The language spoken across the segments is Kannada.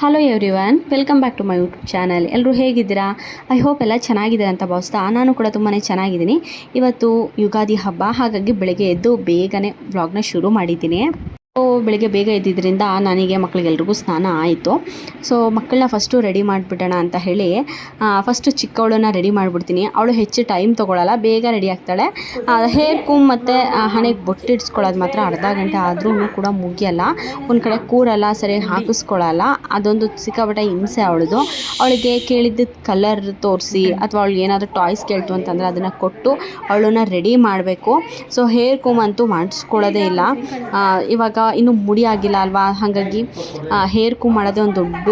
Hello everyone welcome back to my YouTube channel ಎಲ್ಲರೂ ಹೇಗಿದ್ದೀರಾ? ಐ ಹೋಪ್ ಎಲ್ಲ ಚೆನ್ನಾಗಿದ್ದೀರಾ ಅಂತ ಭಾವಿಸ್ತಾ ನಾನು ಕೂಡ ತುಂಬಾ ಚೆನ್ನಾಗಿದ್ದೀನಿ. ಇವತ್ತು ಯುಗಾದಿ ಹಬ್ಬ, ಹಾಗಾಗಿ ಬೆಳಗ್ಗೆ ಎದ್ದು ಬೇಗನೆ ವ್ಲಾಗ್ನ ಶುರು ಮಾಡಿದ್ದೀನಿ. ಬೆಳಗ್ಗೆ ಬೇಗ ಇದ್ದಿದ್ದರಿಂದ ನನಗೆ ಮಕ್ಕಳಿಗೆಲ್ರಿಗೂ ಸ್ನಾನ ಆಯಿತು. ಸೊ ಮಕ್ಕಳನ್ನ ಫಸ್ಟು ರೆಡಿ ಮಾಡಿಬಿಡೋಣ ಅಂತ ಹೇಳಿ ಫಸ್ಟು ಚಿಕ್ಕವಳನ್ನ ರೆಡಿ ಮಾಡಿಬಿಡ್ತೀನಿ. ಅವಳು ಹೆಚ್ಚು ಟೈಮ್ ತೊಗೊಳಲ್ಲ ಬೇಗ ರೆಡಿ ಆಗ್ತಾಳೆ. ಹೇರ್ ಕೂಮ್ ಮತ್ತು ಹಣೆಗೆ ಬೊಟ್ಟಿಡ್ಸ್ಕೊಳ್ಳೋದು ಮಾತ್ರ ಅರ್ಧ ಗಂಟೆ ಆದ್ರೂ ಕೂಡ ಮುಗಿಯಲ್ಲ. ಒಂದು ಕಡೆ ಕೂರಲ್ಲ ಸರಿ ಹಾಕಿಸ್ಕೊಳ್ಳಲ್ಲ ಅದೊಂದು ಸಿಕ್ಕಾಪಟ್ಟೆ ಹಿಂಸೆ ಅವಳದು. ಅವಳಿಗೆ ಕೇಳಿದ್ದ ಕಲರ್ ತೋರಿಸಿ ಅಥವಾ ಅವಳಿಗೆ ಏನಾದರೂ ಟಾಯ್ಸ್ ಕೇಳ್ತು ಅಂತಂದರೆ ಅದನ್ನು ಕೊಟ್ಟು ಅವಳನ್ನ ರೆಡಿ ಮಾಡಬೇಕು. ಸೊ ಹೇರ್ ಕೂಮ್ ಅಂತೂ ಮಾಡಿಸ್ಕೊಳ್ಳೋದೇ ಇಲ್ಲ. ಆ, ಇವಾಗ ಇನ್ನೂ ಮುಡಿ ಆಗಿಲ್ಲ ಅಲ್ವಾ? ಹಾಗಾಗಿ ಹೇರ್ ಕೂಮ್ ಮಾಡೋದೇ ಒಂದು ದೊಡ್ಡ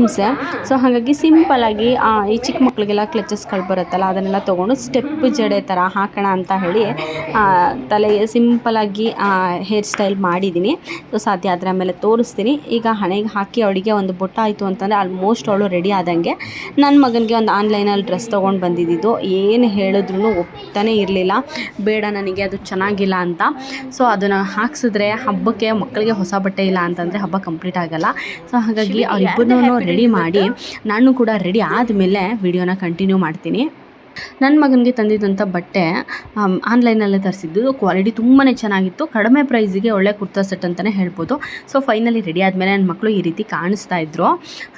ಹಿಂಸೆ ಸೊ ಹಾಗಾಗಿ ಸಿಂಪಲಾಗಿ ಈ ಚಿಕ್ಕ ಮಕ್ಕಳಿಗೆಲ್ಲ ಕ್ಲಚಸ್ಗಳು ಬರುತ್ತಲ್ಲ ಅದನ್ನೆಲ್ಲ ತೊಗೊಂಡು ಸ್ಟೆಪ್ ಜಡೆ ಥರ ಹಾಕೋಣ ಅಂತ ಹೇಳಿ ತಲೆಗೆ ಸಿಂಪಲಾಗಿ ಹೇರ್ ಸ್ಟೈಲ್ ಮಾಡಿದ್ದೀನಿ. ಸೊ ಸಾಧ್ಯ ಅದರ ಮೇಲೆ ತೋರಿಸ್ತೀನಿ. ಈಗ ಹಣೆಗೆ ಹಾಕಿ ಅವಳಿಗೆ ಒಂದು ಬೊಟ್ಟ ಆಯಿತು ಅಂತಂದರೆ ಆಲ್ಮೋಸ್ಟ್ ಅವಳು ರೆಡಿ ಆದಂಗೆ. ನನ್ನ ಮಗನಿಗೆ ಒಂದು ಆನ್ಲೈನಲ್ಲಿ ಡ್ರೆಸ್ ತೊಗೊಂಡು ಬಂದಿದ್ದು. ಏನು ಹೇಳಿದ್ರು ಒಪ್ತಾನೆ ಇರಲಿಲ್ಲ. ಬೇಡ ನನಗೆ ಅದು ಚೆನ್ನಾಗಿಲ್ಲ ಅಂತ. ಸೊ ಅದನ್ನು ಹಾಕ್ಸಿದ್ರೆ ಹಬ್ಬಕ್ಕೆ ಮಕ್ಕಳಿಗೆ ಹೊಸ ಬಟ್ಟೆ ಇಲ್ಲ ಅಂತಂದರೆ ಹಬ್ಬ ಕಂಪ್ಲೀಟ್ ಆಗಲ್ಲ. ಸೊ ಹಾಗಾಗಿ ಅವರಿಬ್ಬರನ್ನೂ ರೆಡಿ ಮಾಡಿ ನಾನು ಕೂಡ ರೆಡಿ ಆದಮೇಲೆ ವಿಡಿಯೋನ ಕಂಟಿನ್ಯೂ ಮಾಡ್ತೀನಿ. ನನ್ನ ಮಗನಿಗೆ ತಂದಿದ್ದಂಥ ಬಟ್ಟೆ ಆನ್ಲೈನಲ್ಲೇ ತರಿಸಿದ್ದು. ಕ್ವಾಲಿಟಿ ತುಂಬಾ ಚೆನ್ನಾಗಿತ್ತು. ಕಡಿಮೆ ಪ್ರೈಸಿಗೆ ಒಳ್ಳೆ ಕುರ್ತಾ ಸೆಟ್ ಅಂತಲೇ ಹೇಳ್ಬೋದು. ಸೊ ಫೈನಲಿ ರೆಡಿ ಆದಮೇಲೆ ನನ್ನ ಮಕ್ಕಳು ಈ ರೀತಿ ಕಾಣಿಸ್ತಾ ಇದ್ರು.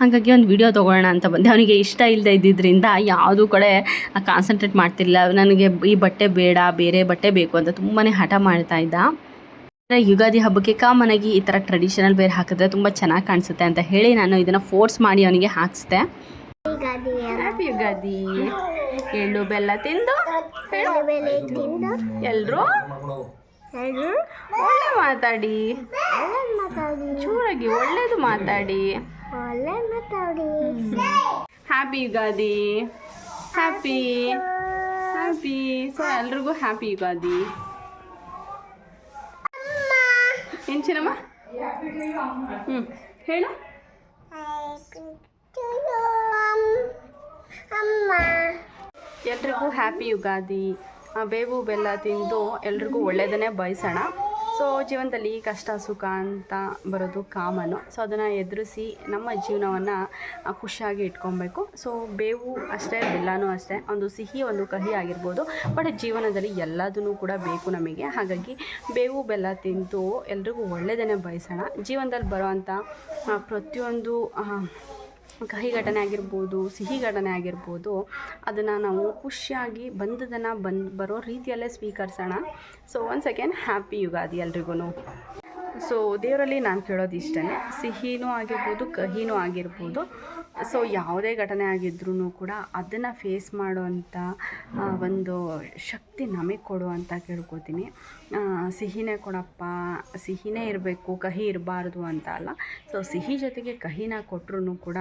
ಹಾಗಾಗಿ ಒಂದು ವಿಡಿಯೋ ತೊಗೊಳ್ಳೋಣ ಅಂತ ಬಂದೆ. ಅವನಿಗೆ ಇಷ್ಟ ಇಲ್ಲದೆ ಇದ್ದಿದ್ದರಿಂದ ಯಾವುದೂ ಕಡೆ ಕಾನ್ಸಂಟ್ರೇಟ್ ಮಾಡ್ತಿಲ್ಲ ನನಗೆ ಈ ಬಟ್ಟೆ ಬೇಡ ಬೇರೆ ಬಟ್ಟೆ ಬೇಕು ಅಂತ ತುಂಬಾ ಹಠ ಮಾಡ್ತಾ ಇದ್ದ. ಯುಗಾದಿ ಹಬ್ಬಕ್ಕೆ ಕಾಮನ್ ಆಗಿ ಈ ಥರ ಟ್ರೆಡಿಷನಲ್ ಬೇರೆ ಹಾಕಿದ್ರೆ ತುಂಬ ಚೆನ್ನಾಗಿ ಕಾಣಿಸುತ್ತೆ ಅಂತ ಹೇಳಿ ನಾನು ಇದನ್ನು ಫೋರ್ಸ್ ಮಾಡಿ ಅವನಿಗೆ ಹಾಕಿಸ್ದೆ. ಹ್ಯಾಪಿ ಯುಗಾದಿ ಎಳ್ಳು ಬೆಲ್ಲ ತಿಂದು ಎಲ್ಲರೂ ಒಳ್ಳೆ ಮಾತಾಡಿ. ಚೂರಾಗಿ ಒಳ್ಳೇದು ಮಾತಾಡಿ. ಒಳ್ಳೆ ಮಾತಾಡಿ. Happy Ugadi happy happy so ಎಲ್ರಿಗೂ ಹ್ಯಾಪಿ ಯುಗಾದಿ ಏನು ಚಿನ್ನಮ್ಮ ಹ್ಞೂ ಹೇಳು. ಎಲ್ರಿಗೂ ಹ್ಯಾಪಿ ಯುಗಾದಿ. ಬೇವು ಬೆಲ್ಲ ತಿಂದು ಎಲ್ರಿಗೂ ಒಳ್ಳೆಯದನ್ನೇ ಬಯಸೋಣ. ಸೊ ಜೀವನದಲ್ಲಿ ಕಷ್ಟ, ಸುಖ ಅಂತ ಬರೋದು ಕಾಮನು. ಸೊ ಅದನ್ನು ಎದುರಿಸಿ ನಮ್ಮ ಜೀವನವನ್ನು ಖುಷಿಯಾಗಿ ಇಟ್ಕೊಬೇಕು. ಸೊ ಬೇವು ಅಷ್ಟೇ, ಬೆಲ್ಲನೂ ಅಷ್ಟೇ, ಒಂದು ಸಿಹಿ, ಒಂದು ಕಹಿ ಆಗಿರ್ಬೋದು. ಬಟ್ ಜೀವನದಲ್ಲಿ ಎಲ್ಲದೂ ಕೂಡ ಬೇಕು ನಮಗೆ. ಹಾಗಾಗಿ ಬೇವು, ಬೆಲ್ಲ ತಿಂದು ಎಲ್ರಿಗೂ ಒಳ್ಳೆಯದನ್ನೇ ಬಯಸೋಣ. ಜೀವನದಲ್ಲಿ ಬರೋವಂಥ ಪ್ರತಿಯೊಂದು ಕಹಿ ಘಟನೆ ಆಗಿರ್ಬೋದು, ಸಿಹಿ ಘಟನೆ ಆಗಿರ್ಬೋದು, ಅದನ್ನು ನಾವು ಖುಷಿಯಾಗಿ ಬಂದದನ್ನು ಬಂದು ಬರೋ ರೀತಿಯಲ್ಲೇ ಸ್ವೀಕರಿಸೋಣ. So once second happy Ugadi ಎಲ್ರಿಗೂ ಸೊ ದೇವರಲ್ಲಿ ನಾನು ಕೇಳೋದು ಇಷ್ಟೇ ಸಿಹಿನೂ ಆಗಿರ್ಬೋದು, ಕಹಿನೂ ಆಗಿರ್ಬೋದು. ಸೊ ಯಾವುದೇ ಘಟನೆ ಆಗಿದ್ರೂ ಕೂಡ ಅದನ್ನು ಫೇಸ್ ಮಾಡುವಂಥ ಒಂದು ಶಕ್ತಿ ನಮಗೆ ಕೊಡು ಅಂತ ಕೇಳ್ಕೊತೀನಿ. ಸಿಹಿನೇ ಕೊಡಪ್ಪ, ಸಿಹಿನೇ ಇರಬೇಕು, ಕಹಿ ಇರಬಾರ್ದು ಅಂತ ಅಲ್ಲ. ಸೊ ಸಿಹಿ ಜೊತೆಗೆ ಕಹಿನ ಕೊಟ್ಟರು ಕೂಡ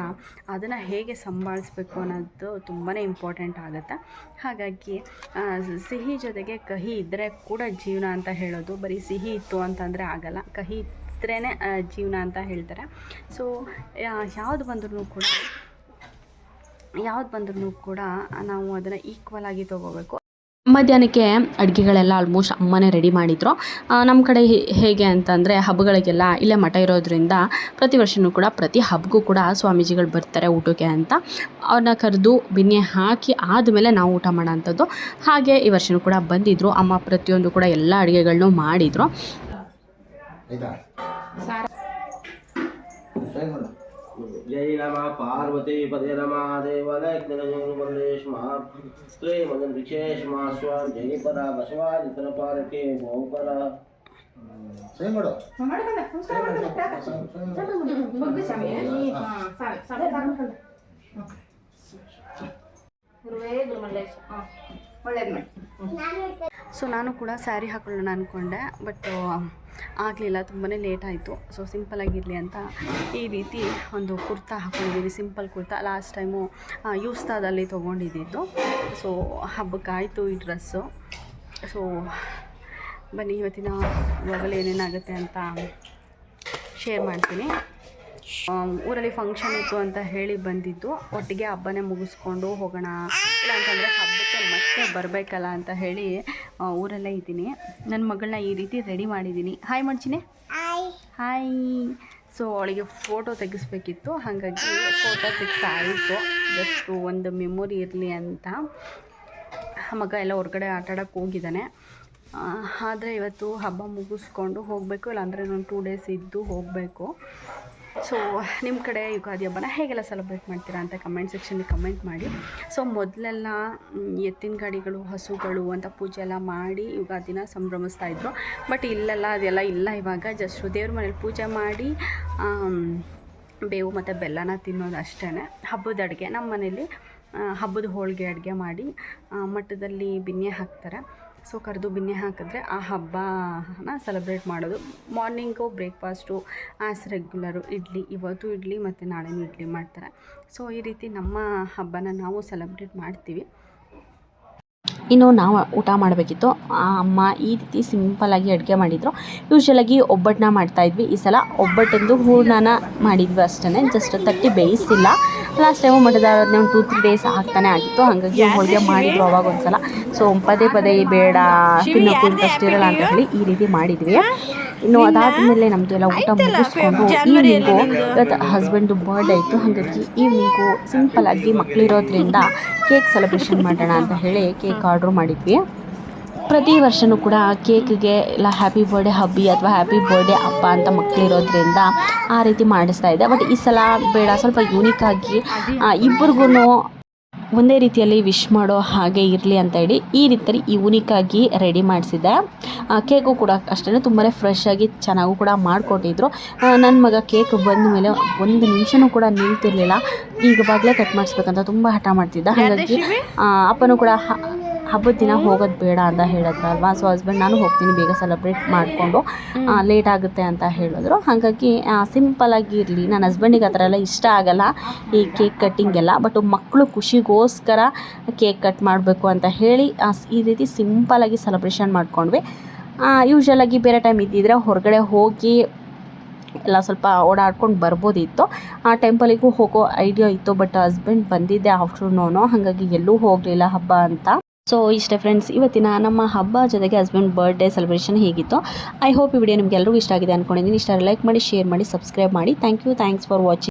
ಅದನ್ನು ಹೇಗೆ ಸಂಭಾಳಿಸ್ಬೇಕು ಅನ್ನೋದು ತುಂಬಾ ಇಂಪಾರ್ಟೆಂಟ್ ಆಗುತ್ತೆ. ಹಾಗಾಗಿ ಸಿಹಿ ಜೊತೆಗೆ ಕಹಿ ಇದ್ದರೆ ಕೂಡ ಜೀವನ ಅಂತ ಹೇಳೋದು, ಬರೀ ಸಿಹಿ ಇತ್ತು ಅಂತಂದರೆ ಆಗಲ್ಲ. ಕಹಿ ಇದ್ರೇ ಜೀವನ ಅಂತ ಹೇಳ್ತಾರೆ. ಸೊ ಯಾವುದು ಬಂದ್ರೂ ಕೂಡ, ಯಾವ್ದು ಬಂದ್ರೂ ಕೂಡ ನಾವು ಅದನ್ನು ಈಕ್ವಲ್ ಆಗಿ ತೊಗೋಬೇಕು. ಮಧ್ಯಾಹ್ನಕ್ಕೆ ಅಡುಗೆಗಳೆಲ್ಲ ಆಲ್ಮೋಸ್ಟ್ ಅಮ್ಮನೇ ರೆಡಿ ಮಾಡಿದ್ರು. ನಮ್ಮ ಕಡೆ ಹೇಗೆ ಅಂತಂದರೆ ಹಬ್ಬಗಳಿಗೆಲ್ಲ ಇಲ್ಲೇ ಮಠ ಇರೋದ್ರಿಂದ ಪ್ರತಿ ವರ್ಷವೂ ಕೂಡ ಪ್ರತಿ ಹಬ್ಬಗೂ ಕೂಡ ಸ್ವಾಮೀಜಿಗಳು ಬರ್ತಾರೆ ಊಟಕ್ಕೆ ಅಂತ. ಅವ್ರನ್ನ ಕರೆದು ಬಿನ್ನೆ ಹಾಕಿ ಆದಮೇಲೆ ನಾವು ಊಟ ಮಾಡೋ ಅಂಥದ್ದು. ಹಾಗೆ ಈ ವರ್ಷವೂ ಕೂಡ ಬಂದಿದ್ದರು ಅಮ್ಮ ಪ್ರತಿಯೊಂದು ಕೂಡ ಎಲ್ಲ ಅಡುಗೆಗಳನ್ನೂ ಮಾಡಿದರು. ಆಯ್ತಾ? ಜೈ ನಮ ಪಾರ್ವತಿ ಪದೇ ರಮ ದೇವಲ ವಂದೇಶ್ಮ ಶ್ರೀ ಮದನ್ ವಿಶೇಷ ಸ್ವ ಜೈ ಪರ ಬಸವಾಜ ತರ ಪಾರಕೆ ಬಹುಪರ ಒಳ್ಳೇದು ಮಾಡು. ಸೊ ನಾನು ಕೂಡ ಸ್ಯಾರಿ ಹಾಕೊಳ್ಳೋಣ ಅಂದ್ಕೊಂಡೆ ಬಟ್ ಆಗಲಿಲ್ಲ ತುಂಬಾ ಲೇಟ್ ಆಯಿತು. ಸೊ ಸಿಂಪಲಾಗಿರಲಿ ಅಂತ ಈ ರೀತಿ ಒಂದು ಕುರ್ತಾ ಹಾಕೊಂಡಿದ್ದೀನಿ ಸಿಂಪಲ್ ಕುರ್ತಾ. ಲಾಸ್ಟ್ ಟೈಮು ಯೂಸ್ತಾದಲ್ಲಿ ತೊಗೊಂಡಿದ್ದಿದ್ದು. ಸೊ ಹಬ್ಬಕ್ಕಾಯಿತು ಈ ಡ್ರೆಸ್ಸು ಸೊ ಬನ್ನಿ, ಇವತ್ತಿನ ಏನೇನಾಗುತ್ತೆ ಅಂತ ಶೇರ್ ಮಾಡ್ತೀನಿ. ಊರಲ್ಲಿ ಫಂಕ್ಷನ್ ಇತ್ತು ಅಂತ ಹೇಳಿ ಬಂದಿದ್ದು. ಒಟ್ಟಿಗೆ ಹಬ್ಬನೇ ಮುಗಿಸ್ಕೊಂಡು ಹೋಗೋಣ. ಇಲ್ಲ ಅಂತಂದರೆ ಹಬ್ಬಕ್ಕೆ ಮತ್ತೆ ಬರಬೇಕಲ್ಲ ಅಂತ ಹೇಳಿ ಊರಲ್ಲೇ ಇದ್ದೀನಿ. ನನ್ನ ಮಗಳನ್ನ ಈ ರೀತಿ ರೆಡಿ ಮಾಡಿದ್ದೀನಿ. ಹಾಯ್ ಮಾಡ್ಚಿನಿ ಹಾಯ್ ಸೊ ಅವಳಿಗೆ ಫೋಟೋ ತೆಗಿಸ್ಬೇಕಿತ್ತು. ಹಾಗಾಗಿ ಫೋಟೋ ತೆಗ್ಸಾಯಿತು. ಜಸ್ಟು ಒಂದು ಮೆಮೊರಿ ಇರಲಿ ಅಂತ. ಮಗ ಎಲ್ಲ ಹೊರಗಡೆ ಆಟಾಡೋಕ್ಕೆ ಹೋಗಿದ್ದಾನೆ. ಆದರೆ ಇವತ್ತು ಹಬ್ಬ ಮುಗಿಸ್ಕೊಂಡು ಹೋಗಬೇಕು. ಇಲ್ಲಾಂದರೆ ಇನ್ನೊಂದು ಟೂ ಡೇಸ್ ಇದ್ದು ಹೋಗಬೇಕು. ಸೊ ನಿಮ್ಮ ಕಡೆ ಯುಗಾದಿ ಹಬ್ಬನ ಹೇಗೆಲ್ಲ ಸೆಲೆಬ್ರೇಟ್ ಮಾಡ್ತೀರಾ ಅಂತ ಕಮೆಂಟ್ ಸೆಕ್ಷನಲ್ಲಿ ಕಮೆಂಟ್ ಮಾಡಿ. ಸೊ ಮೊದಲೆಲ್ಲ ಎತ್ತಿನ ಗಾಡಿಗಳು, ಹಸುಗಳು ಅಂತ ಪೂಜೆ ಎಲ್ಲ ಮಾಡಿ ಯುಗಾದಿನ ಸಂಭ್ರಮಿಸ್ತಾ ಇದ್ರು. ಬಟ್ ಇಲ್ಲೆಲ್ಲ ಅದೆಲ್ಲ ಇಲ್ಲ ಇವಾಗ. ಜಸ್ಟ್ ದೇವ್ರ ಮನೇಲಿ ಪೂಜೆ ಮಾಡಿ ಬೇವು ಮತ್ತು ಬೆಲ್ಲನ ತಿನ್ನೋದು ಅಷ್ಟೇ ಹಬ್ಬದ ಅಡುಗೆ. ನಮ್ಮ ಮನೇಲಿ ಹಬ್ಬದ ಹೋಳಿಗೆ ಅಡುಗೆ ಮಾಡಿ ಮಟ್ಟದಲ್ಲಿ ಬಿನ್ನೆ ಹಾಕ್ತಾರೆ. ಸೊ ಕರೆದು ಬಿನ್ನೆ ಹಾಕಿದ್ರೆ ಆ ಹಬ್ಬನ ಸೆಲೆಬ್ರೇಟ್ ಮಾಡೋದು. Morning breakfast as regular idli. ಇವತ್ತು ಇಡ್ಲಿ ಮತ್ತು ನಾಳೆನೂ ಇಡ್ಲಿ ಮಾಡ್ತಾರೆ. ಸೊ ಈ ರೀತಿ ನಮ್ಮ ಹಬ್ಬನ ನಾವು ಸೆಲೆಬ್ರೇಟ್ ಮಾಡ್ತೀವಿ. ಇನ್ನು ನಾವು ಊಟ ಮಾಡಬೇಕಿತ್ತು. ಆ ಅಮ್ಮ ಈ ರೀತಿ ಸಿಂಪಲ್ಲಾಗಿ ಅಡುಗೆ ಮಾಡಿದರು. ಯೂಶ್ವಲಾಗಿ ಒಬ್ಬಟ್ಟನ್ನ ಮಾಡ್ತಾಯಿದ್ವಿ ಈ ಸಲ ಒಬ್ಬಟ್ಟಿಂದು ಹೂರ್ಣನ ಮಾಡಿದ್ವಿ ಅಷ್ಟೇ ಜಸ್ಟ್ ತಟ್ಟಿ ಬೇಯಿಸಿಲ್ಲ. ಲಾಸ್ಟ್ ಟೈಮು ಮಠದ ಒಂದು ಟೂ ತ್ರೀ ಡೇಸ್ ಆಗ್ತಾನೆ ಆಗಿತ್ತು. ಹಾಗಾಗಿ ಹೋಳಿಗೆ ಮಾಡಿದ್ರು ಅವಾಗ ಒಂದು ಸಲ ಸೊ ಪದೇ ಪದೇ ಬೇಡ ತಿನ್ನೋಕ್ಕೂ ಇಂಟ್ರೆಸ್ಟ್ ಇರಲ್ಲ ಅಂತ ಹೇಳಿ ಈ ರೀತಿ ಮಾಡಿದ್ವಿ. ಇನ್ನು ಅದಾದಮೇಲೆ ನಮ್ಮದು ಎಲ್ಲ ಊಟ ಮುಗಿಸ್ಕೊಂಡು ಈವ್ನಿಂಗು ಇವತ್ತು ಹಸ್ಬೆಂಡು ಬರ್ಡೇ ಇತ್ತು ಹಾಗಾಗಿ ಈವ್ನಿಂಗು ಸಿಂಪಲ್ಲಾಗಿ ಮಕ್ಕಳಿರೋದ್ರಿಂದ ಕೇಕ್ ಸೆಲೆಬ್ರೇಷನ್ ಮಾಡೋಣ ಅಂತ ಹೇಳಿ ಕೇಕ್ ಆರ್ಡ್ರ್ ಮಾಡಿದ್ವಿ. ಪ್ರತಿ ವರ್ಷವೂ ಕೂಡ ಕೇಕ್ಗೆ ಎಲ್ಲ ಹ್ಯಾಪಿ ಬರ್ಡೇ ಹಬ್ಬಿ ಅಥವಾ ಹ್ಯಾಪಿ ಬರ್ಡೇ ಹಬ್ಬ ಅಂತ ಮಕ್ಕಳಿರೋದ್ರಿಂದ ಆ ರೀತಿ ಮಾಡಿಸ್ತಾ ಇದೆ. ಬಟ್ ಈ ಸಲ ಬೇಡ ಸ್ವಲ್ಪ ಯೂನಿಕ್ ಆಗಿ ಇಬ್ಬರಿಗೂ ಒಂದೇ ರೀತಿಯಲ್ಲಿ ವಿಶ್ ಮಾಡೋ ಹಾಗೆ ಇರಲಿ ಅಂತ ಹೇಳಿ ಈ ರೀತಿಯಲ್ಲಿ ಆಗಿ ರೆಡಿ ಮಾಡಿಸಿದ್ದೆ. ಕೇಕು ಕೂಡ ಅಷ್ಟೇ ತುಂಬಾ ಫ್ರೆಶ್ ಆಗಿ ಚೆನ್ನಾಗೂ ಕೂಡ ಮಾಡಿಕೊಟ್ಟಿದ್ರು. ನನ್ನ ಮಗ ಕೇಕ್ ಬಂದ ಮೇಲೆ ಒಂದು ನಿಮಿಷನೂ ಕೂಡ ನಿಲ್ತಿರ್ಲಿಲ್ಲ. ಈಗವಾಗಲೇ ಕಟ್ ಮಾಡಿಸ್ಬೇಕಂತ ತುಂಬ ಹಠ ಮಾಡ್ತಿದ್ದ. ಹಾಗಾಗಿ ಅಪ್ಪನೂ ಕೂಡ ಹಬ್ಬದ ದಿನ ಹೋಗೋದು ಬೇಡ ಅಂತ ಹೇಳಿದ್ರಲ್ವಾ? ಸೊ ಹಸ್ಬೆಂಡ್ ನಾನು ಹೋಗ್ತೀನಿ ಬೇಗ ಸೆಲೆಬ್ರೇಟ್ ಮಾಡಿಕೊಂಡು ಲೇಟ್ ಆಗುತ್ತೆ ಅಂತ ಹೇಳಿದ್ರು. ಹಾಗಾಗಿ ಸಿಂಪಲಾಗಿ ಇರಲಿ. ನನ್ನ ಹಸ್ಬೆಂಡಿಗೆ ಆ ಥರ ಎಲ್ಲ ಇಷ್ಟ ಆಗಲ್ಲ ಈ ಕೇಕ್ ಕಟ್ಟಿಂಗ್ ಎಲ್ಲ ಬಟ್ ಮಕ್ಕಳು ಖುಷಿಗೋಸ್ಕರ ಕೇಕ್ ಕಟ್ ಮಾಡಬೇಕು ಅಂತ ಹೇಳಿ ಈ ರೀತಿ ಸಿಂಪಲಾಗಿ ಸೆಲೆಬ್ರೇಷನ್ ಮಾಡ್ಕೊಂಡ್ವಿ. ಯೂಶ್ವಲಾಗಿ ಬೇರೆ ಟೈಮ್ ಇದ್ದಿದ್ರೆ ಹೊರಗಡೆ ಹೋಗಿ ಎಲ್ಲ ಸ್ವಲ್ಪ ಓಡಾಡ್ಕೊಂಡು ಬರ್ಬೋದಿತ್ತು. ಆ ಟೆಂಪಲಿಗೂ ಹೋಗೋ ಐಡಿಯಾ ಇತ್ತು ಬಟ್ ಹಸ್ಬೆಂಡ್ ಬಂದಿದ್ದೆ ಆಫ್ಟರ್ನೂನು ಹಾಗಾಗಿ ಎಲ್ಲೂ ಹೋಗಲಿಲ್ಲ ಹಬ್ಬ ಅಂತ. ಸೊ ಇಷ್ಟೇ ಫ್ರೆಂಡ್ಸ್ ಇವತ್ತಿನ ನಮ್ಮ ಹಬ್ಬ ಜೊತೆಗೆ ಹಸ್ಬೆಂಡ್ ಬರ್ಡೇ ಸೆಲೆಬ್ರೇಷನ್ ಹೇಗಿತ್ತು? ಐ ಹೋಪ್ ಈ ವಿಡಿಯೋ ನಿಮ್ಗೆ ಎಲ್ಲರಿಗೂ ಇಷ್ಟ ಆಗಿದೆ ಅಂದ್ಕೊಂಡಿದ್ದೀನಿ ಇಷ್ಟ ಲೈಕ್ ಮಾಡಿ ಶೇರ್ ಮಾಡಿ ಸಬ್ಸ್ಕ್ರೈಬ್ ಮಾಡಿ. Thank you thanks for watching